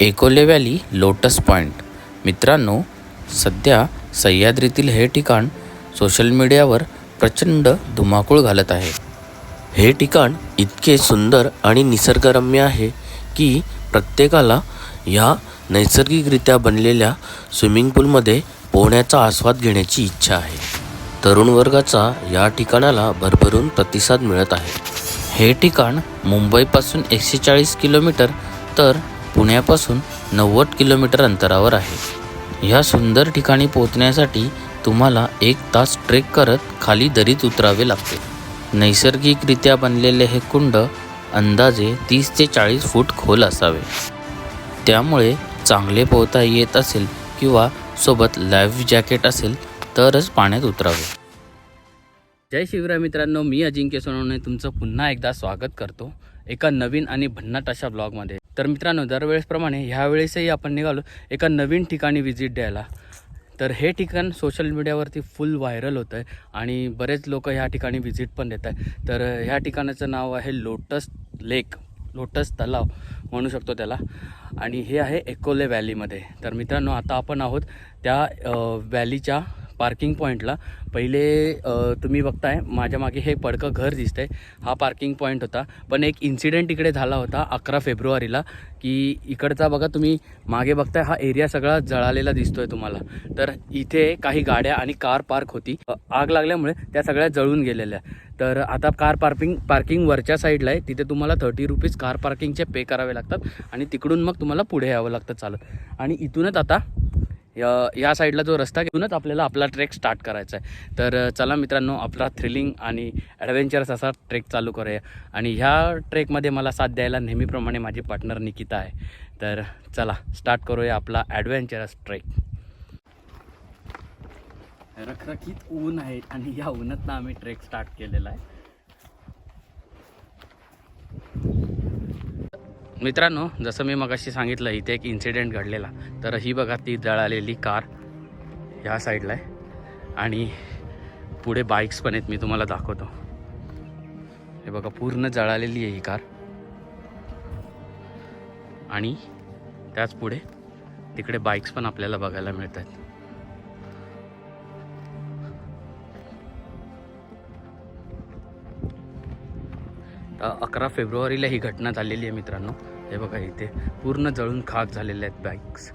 Ekole valley lotus point मित्रांनो सध्या सह्याद्रीतील हे ठिकाण सोशल मीडियावर प्रचंड धुमाकूळ घालत आहे. हे ठिकाण इतके सुंदर आणि निसर्गरम्य आहे की प्रत्येकाला ह्या नैसर्गिकरित्या बनलेल्या स्विमिंग पूलमध्ये पोहण्याचा आस्वाद घेण्याची इच्छा आहे. तरुण वर्गाचा या ठिकाणाला भरभरून प्रतिसाद मिळत आहे. हे ठिकाण मुंबईपासून एकशे चाळीस किलोमीटर तर पुण्यापासून नव्वद किलोमीटर अंतरावर आहे. ह्या सुंदर ठिकाणी पोहोचण्यासाठी तुम्हाला एक तास ट्रेक करत खाली दरीत उतरावे लागते. नैसर्गिकरित्या बनलेले हे कुंड अंदाजे तीस ते चाळीस फूट खोल असावे. त्यामुळे चांगले पोहता येत असेल किंवा सोबत लाईफ जॅकेट असेल तरच पाण्यात उतरावे. जय शिवराय मित्रांनो मी अजिंक्य सोनवणे तुमचं पुन्हा एकदा स्वागत करतो एका नवीन आणि भन्नाट अशा ब्लॉगमध्ये तर मित्रांनो दरवेळेसप्रमाणे ह्या वेळेसही आपण निघालो एका नवीन ठिकाणी व्हिजिट द्यायला. तर हे ठिकाण सोशल मीडियावरती फुल व्हायरल होतं आहे आणि बरेच लोक ह्या ठिकाणी व्हिजिट पण देत आहे तर ह्या ठिकाणाचं नाव आहे लोटस लेक लोटस तलाव म्हणू शकतो त्याला. आणि हे आहे एकोले व्हॅलीमध्ये तर मित्रांनो आता आपण आहोत त्या व्हॅलीच्या पार्किंग पॉईंटला पहिले तुम्ही बघताय माझ्या मागे हे पडकं घर दिसतंय. हा पार्किंग पॉईंट होता. पण एक इन्सिडेंट इकडे झाला होता अकरा फेब्रुवारीला की इकडचा बघा तुम्ही मागे बघताय हा एरिया सगळा जळालेला दिसतोय तुम्हाला. तर इथे काही गाड्या आणि कार पार्क होती. आग लागल्यामुळे त्या सगळ्या जळून गेलेल्या. तर आता कार पार्किंग पार्किंग वरच्या साईडला आहे. तिथे तुम्हाला थर्टी रुपीज कार पार्किंगचे पे करावे लागतात. आणि तिकडून मग तुम्हाला पुढे यावं लागतं चालत. आणि इथूनच आता या या साईडला जो रस्ता घेऊनच आपल्याला आपला ट्रेक स्टार्ट करायचा आहे. तर चला मित्रांनो आपला थ्रिलिंग आणि ॲडव्हेंचरस असा ट्रेक चालू करूया. आणि ह्या ट्रेकमध्ये मला साथ द्यायला नेहमीप्रमाणे माझी पार्टनर निकिता आहे. तर चला स्टार्ट करूया आपला ॲडव्हेंचरस ट्रेक रखरखीत ऊन आहे आणि या उन्हातनं आम्ही ट्रेक स्टार्ट केलेला आहे. मित्रांनो जसं मी मगाशी सांगितलं इथे एक इन्सिडेंट घडलेला. तर ही बघा ती जळालेली कार ह्या साईडला आहे. आणि पुढे बाईक्स पण आहेत मी तुम्हाला दाखवतो. हे बघा पूर्ण जळालेली आहे ही कार. आणि त्याच पुढे तिकडे बाईक्स पण आपल्याला बघायला मिळत आहेत अकरा फेब्रुवारीला ही घटना झालेली आहे मित्रांनो. हे बघा इथे. पूर्ण जळून खाक झालेले आहेत बाईक्स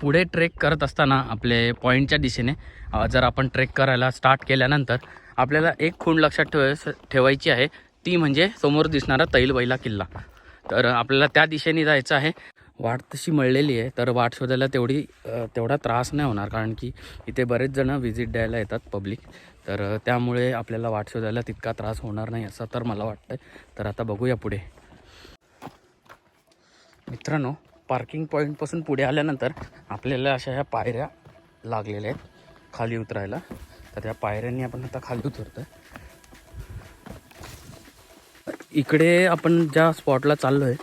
पुढे ट्रेक करत असताना आपले पॉईंटच्या दिशेने जर आपण ट्रेक करायला स्टार्ट केल्यानंतर आपल्याला एक खूण लक्षात ठेव ठेवायची आहे. ती म्हणजे समोर दिसणारा तैलबैला किल्ला. तर आपल्याला त्या दिशेने जायचं आहे. वाट तशी मळलेली आहे तर वाट शोधायला तेवढी तेवढा त्रास नाही होणार. कारण की इथे बरेच जण व्हिजिट द्यायला येतात पब्लिक तर त्यामुळे आपल्याला वाट शोधायला तितका त्रास होणार नाही असं तर मला वाटतं तर आता बघूया पुढे. मित्रांनो पार्किंग पॉईंटपासून पुढे आल्यानंतर आपल्याला अशा ह्या पायऱ्या लागलेल्या आहेत खाली उतरायला. तर त्या पायऱ्यांनी आपण आता खाली उतरतो इकडे आपण ज्या स्पॉटला चाललो आहे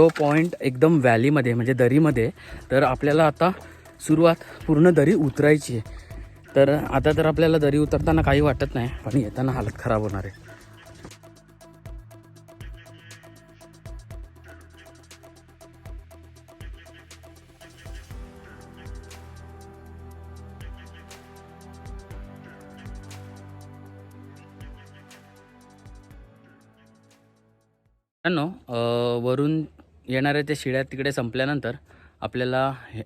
तो पॉईंट एकदम व्हॅलीमध्ये म्हणजे दरीमध्ये. तर आपल्याला आता सुरुवात पूर्ण दरी उतरायची आहे. तर आता तर आपल्याला दरी उतरताना काही वाटत नाही पण येताना हालत खराब होणार आहे. मित्रांनो वरून येणाऱ्या त्या शिड्या तिकडे संपल्यानंतर आपल्याला हे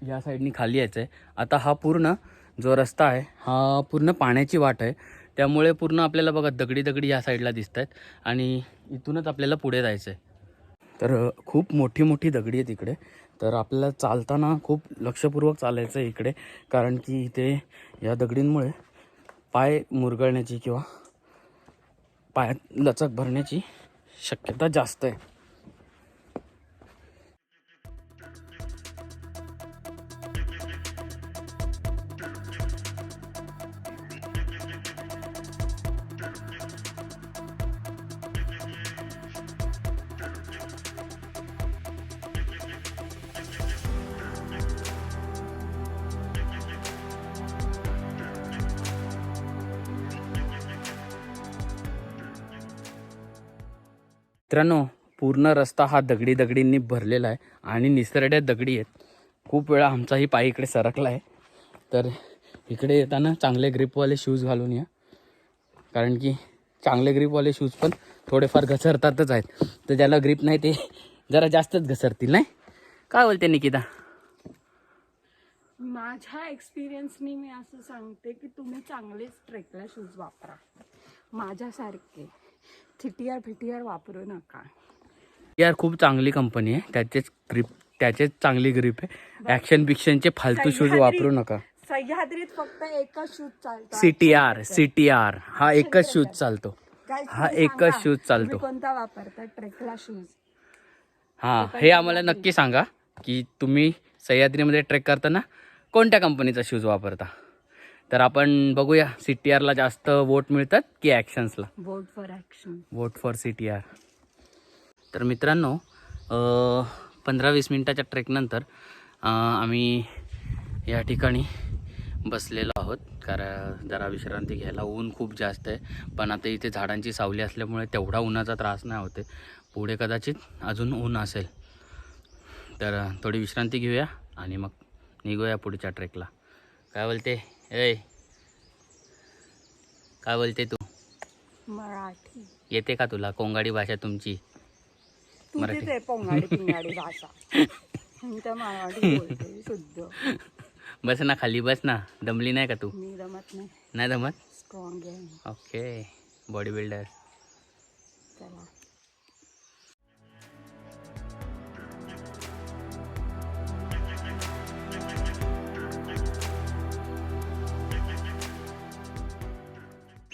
या साईडनी खाली यायचं आहे आता हा पूर्ण जो रस्ता आहे हा पूर्ण पाण्याची वाट आहे. त्यामुळे पूर्ण आपल्याला बघा दगडी दगडी या साईडला दिसत आहेत आणि इथूनच आपल्याला पुढे जायचं आहे तर खूप मोठी मोठी दगडी आहे तिकडे तर आपल्याला चालताना खूप लक्षपूर्वक चालायचं आहे इकडे कारण की इथे या दगडींमुळे पाय मुरगळण्याची किंवा पायात लचक भरण्याची शक्यता जास्त आहे. मित्रांनो पूर्ण रस्ता हा दगडी दगडींनी भरलेला आहे आणि निसरड्या दगडी आहेत. खूप वेळा आमचाही पाय इकडे सरकला आहे. तर इकडे येताना चांगले ग्रिपवाले शूज घालून या. कारण की चांगले ग्रीपवाले शूज पण थोडेफार घसरतातच आहेत. तर ज्याला ग्रीप नाही ते जरा जास्तच घसरतील नाही? काय बोलते निकिता? माझ्या एक्सपिरियन्सनी मी असं सांगते की तुम्ही चांगलेच ट्रेकला शूज वापरा. माझ्यासारखे. थिटियर फिटियर वापरू नका. यार खूप चांगली कंपनी आहे. त्याचेच ग्रिप त्याचेच चांगली ग्रिप आहे. ॲक्शन बिक्शनचे फालतू शूज वापरू नका. सह्याद्रीत फक्त एकच शूज चालतो C T R C T R हा एकच शूज चालतो. हा एकच शूज चालतो. कोणता वापरता? ट्रेकला शूज हां हे आम्हाला नक्की सांगा की तुम्ही सह्याद्रीमध्ये ट्रेक करताना कोणत्या कंपनीचा शूज वापरता? तर आपण बघूया सी टी आरला जास्त वोट मिळतात की ॲक्शन्सला board for action vote for C T R तर मित्रांनो पंधरा वीस मिनटाच्या ट्रेकनंतर आम्ही या ठिकाणी बसलेलो आहोत. कारण जरा विश्रांती घ्यायला ऊन खूप जास्त आहे. पण आता इथे झाडांची सावली असल्यामुळे तेवढा उन्हाचा त्रास नाही होते पुढे कदाचित अजून ऊन असेल. तर थोडी विश्रांती घेऊया आणि मग निघूया पुढच्या ट्रेकला काय बोलते? ए. काय बोलते तू? मराठी. येते का तुला? कोंगाडी भाषा तुमची. तू मराठी. तिथे पोंगाडी पिंगाडी भाषा. मी तर मराठी बोलते शुद्ध. बस ना खाली बस ना. दमली नाही का तू? मी नाही. नाही दमत? स्ट्रॉंग आहे. ओके. बॉडी बिल्डर चला.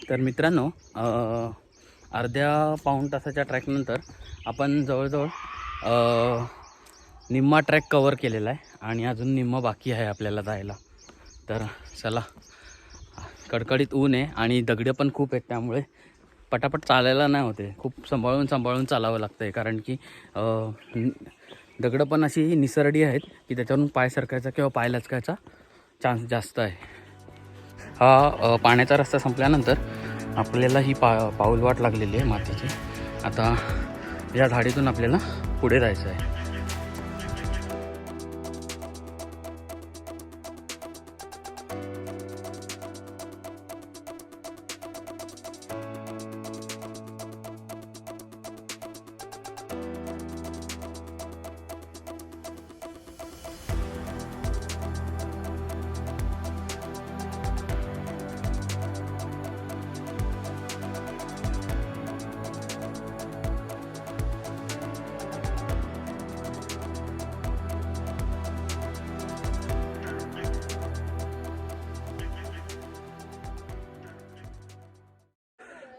तर मित्रांनो अर्ध्या पाऊण तासाच्या ट्रॅकनंतर आपण जवळजवळ निम्मा ट्रॅक कवर केलेला आहे आणि अजून निम्मा बाकी आहे आपल्याला जायला. तर चला कडकडीत ऊन आहे आणि दगडं पण खूप आहेत त्यामुळे पटापट चालायला नाही होते. खूप सांभाळून सांभाळून चालावं लागतं आहे कारण की दगडं पण अशी निसरडी आहेत की त्याच्यावरून पाय सरकायचा किंवा पाय लचकायचा चान्स जास्त आहे. हा पाण्याचा रस्ता संपल्यानंतर आपल्याला ही पा पाऊलवाट लागलेली आहे मातीची. आता या झाडीतून आपल्याला पुढे जायचं आहे.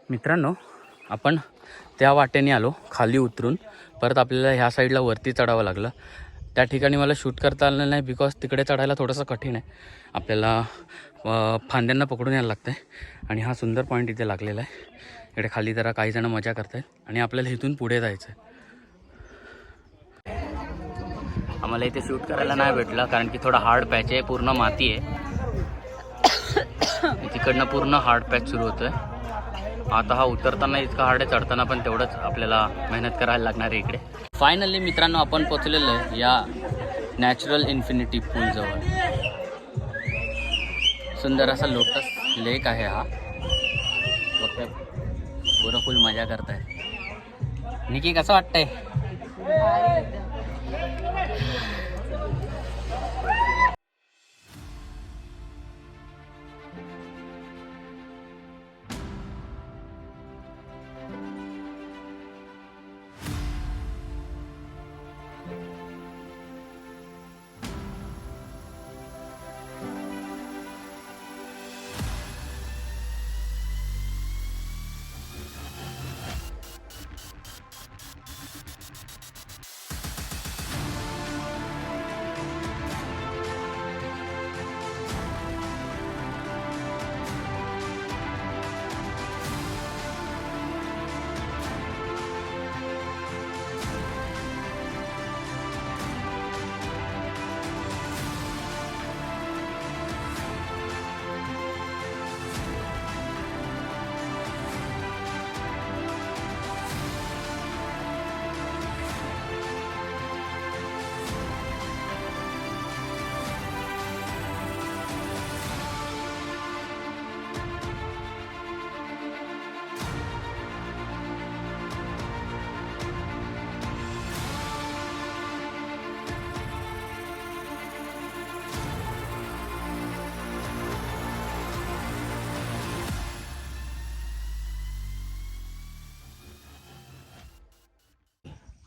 मित्रांनो आपण त्या वाटेने आलो खाली उतरून. परत आपल्याला ह्या साईडला वरती चढावं लागलं. त्या ठिकाणी मला शूट करता आलं नाही बिकॉज तिकडे चढायला थोडंसं कठीण आहे. आपल्याला फांद्यांना पकडून यायला लागतं आहे आणि हा सुंदर पॉईंट इथे लागलेला आहे. इकडे खाली जरा काही जण मजा करत आहेत आणि आपल्याला इथून पुढे जायचं आहे आम्हाला इथे शूट करायला नाही भेटलं कारण की थोडा हार्ड पॅच आहे पूर्ण माती आहे. तिकडनं पूर्ण हार्ड पॅच सुरू होतो आहे आता हा उतरताना इतका हार्ड आहे चढताना पण तेवढंच आपल्याला मेहनत करायला लागणार आहे इकडे. फायनली मित्रांनो आपण पोचलेलो आहे या नॅचरल इन्फिनिटी पूलजवळ सुंदर असा लोटस लेक आहे हा. बघताय पुरं फुल मजा करताय. निकी कसं वाटतंय?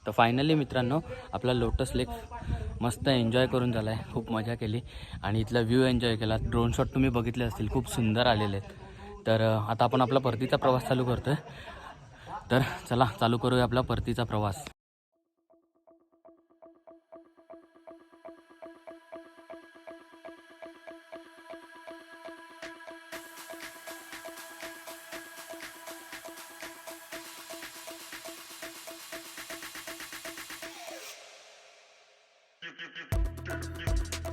तर फायनली मित्रांनो आपला लोटस लेक मस्त एन्जॉय करून झाला आहे खूप मजा केली. आणि इथला व्ह्यू एन्जॉय केला. ड्रोन शॉट तुम्ही बघितले असतील. खूप सुंदर आलेले आहेत. तर आता आपण आपला परतीचा प्रवास चालू करतो आहे तर चला चालू करूया आपला परतीचा प्रवास. Thank you.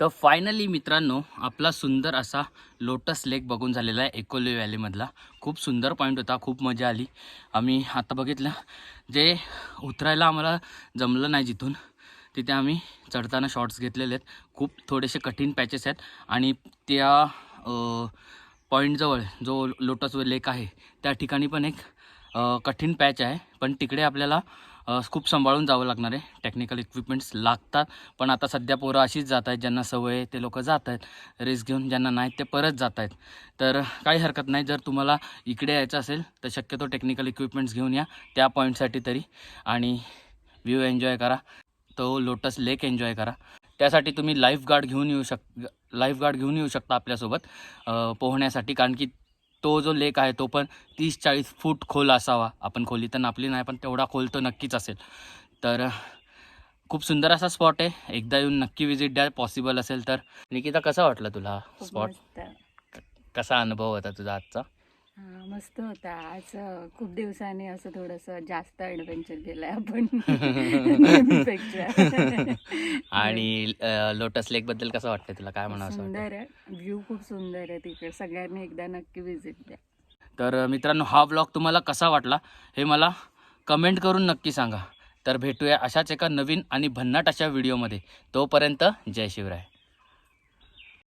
तर फायनली मित्रांनो आपला सुंदर असा लोटस लेक बघून झालेला आहे एकोले व्हॅलीमधला खूप सुंदर पॉईंट होता खूप मजा आली. आम्ही आता बघितलं जे उतरायला आम्हाला जमलं नाही जिथून तिथे आम्ही चढताना शॉर्ट्स घेतलेले आहेत. खूप थोडेसे कठीण पॅचेस आहेत आणि त्या पॉईंटजवळ जो लोटस लेक आहे त्या ठिकाणी पण एक कठीण पॅच आहे. पण तिकडे आपल्याला खूप सांभाळून जावं लागणार आहे. टेक्निकल इक्विपमेंट्स लागतात पण आता सध्या पोरं अशीच जात आहेत ज्यांना सवय आहे ते लोक जात आहेत. रिस्क घेऊन ज्यांना नाही ते परत जात आहेत. तर काही हरकत नाही जर तुम्हाला इकडे यायचं असेल तर शक्यतो टेक्निकल इक्विपमेंट्स घेऊन या त्या पॉईंटसाठी तरी. आणि व्ह्यू एन्जॉय करा. तो लोटस लेक एन्जॉय करा. त्यासाठी तुम्ही लाईफ गार्ड घेऊन येऊ शक लाईफ गार्ड घेऊन येऊ शकता आपल्यासोबत पोहण्यासाठी. कारण की तो जो लेक आहे तो पण तीस चाळीस फूट खोल असावा. आपण खोली तर नापली नाही पण तेवढा खोल तो नक्कीच असेल. तर खूप सुंदर असा स्पॉट आहे. एकदा येऊन नक्की विजिट द्या. पॉसिबल असेल तर. निकिता कसा वाटला तुला स्पॉट कसा अनुभव होता तुझा आजचा? मस्त होता. आज खूप दिवसांनी असं थोडस जास्त ॲडव्हेंचर केलंय आपण. आणि लोटस लेकबद्दल कसं वाटतं तुला? काय म्हणावं सुंदर आहे. व्ह्यू खूप सुंदर आहे तिकडे. सगळ्यांनी एकदा नक्की विजिट द्या. तर मित्रांनो हा ब्लॉग तुम्हाला कसा वाटला हे मला कमेंट करून नक्की सांगा. तर भेटूया अशाच एका नवीन आणि भन्नाट अशा व्हिडिओमध्ये तोपर्यंत जय शिवराय.